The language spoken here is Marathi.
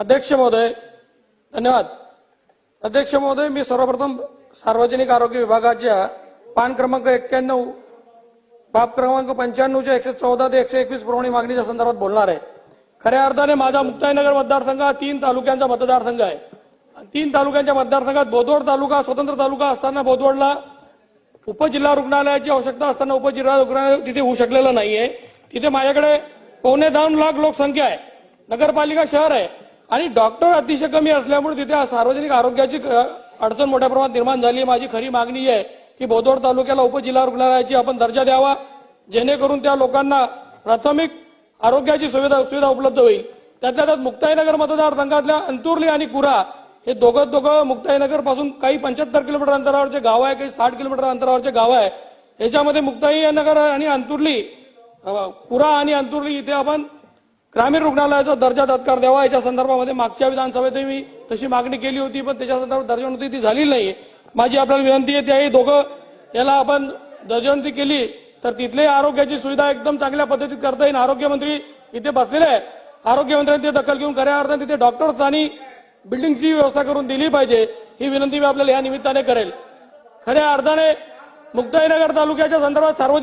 अध्यक्ष महोदय धन्यवाद. अध्यक्ष महोदय मी सर्वप्रथम सार्वजनिक आरोग्य विभागाच्या पान क्रमांक एक्क्याण्णव बाब क्रमांक पंच्याण्णवच्या एकशे चौदा ते एकशे एकवीस प्रमाणे मागणीच्या संदर्भात बोलणार आहे. खऱ्या अर्थाने माझा मुक्ताईनगर मतदारसंघ हा तीन तालुक्यांचा मतदारसंघ आहे. तीन तालुक्यांच्या मतदारसंघात बोदवड तालुका स्वतंत्र तालुका असताना बोदवडला उपजिल्हा रुग्णालयाची आवश्यकता असताना उपजिल्हा रुग्णालय तिथे होऊ शकलेलं नाहीये. तिथे माझ्याकडे पावणे दोन लाख लोकसंख्या आहे. नगरपालिका शहर आहे. आणि डॉक्टर अतिशय कमी असल्यामुळे तिथे सार्वजनिक आरोग्याची अडचण मोठ्या प्रमाणात निर्माण झाली. आहे माझी खरी मागणी आहे की बोदोड तालुक्याला उपजिल्हा रुग्णालयाची आपण दर्जा द्यावा जेणेकरून त्या लोकांना प्राथमिक आरोग्याची सुविधा सुविधा उपलब्ध होईल. त्यातल्या त्यात मुक्ताईनगर मतदारसंघातल्या अंतुर्ली आणि कुरा हे दोघं दोघं मुक्ताईनगरपासून काही पंच्याहत्तर किलोमीटर अंतरावरचे गाव आहे काही साठ किलोमीटर अंतरावरचे गाव आहे. याच्यामध्ये मुक्ताई नगर आणि अंतुर्ली कुरा आणि अंतुर्ली इथे आपण ग्रामीण रुग्णालयाचा दर्जा तत्कार द्यावा. याच्या संदर्भामध्ये मागच्या विधानसभेतही मी तशी मागणी केली होती पण त्याच्या संदर्भात दर्जावनती ती झालेली नाहीये माझी आपल्याला विनंती आहे त्याही दोघं याला आपण दर्जावनती केली तर तिथले आरोग्याची सुविधा एकदम चांगल्या पद्धतीत करता येईल. आरोग्यमंत्री इथे बसलेले आहे आरोग्यमंत्र्यांनी ते दखल घेऊन खऱ्या अर्थाने तिथे डॉक्टर्स आणि बिल्डिंगची व्यवस्था करून दिली पाहिजे ही विनंती मी आपल्याला या निमित्ताने करेल. खऱ्या अर्थाने मुक्ताईनगर तालुक्याच्या संदर्भात सार्वजनिक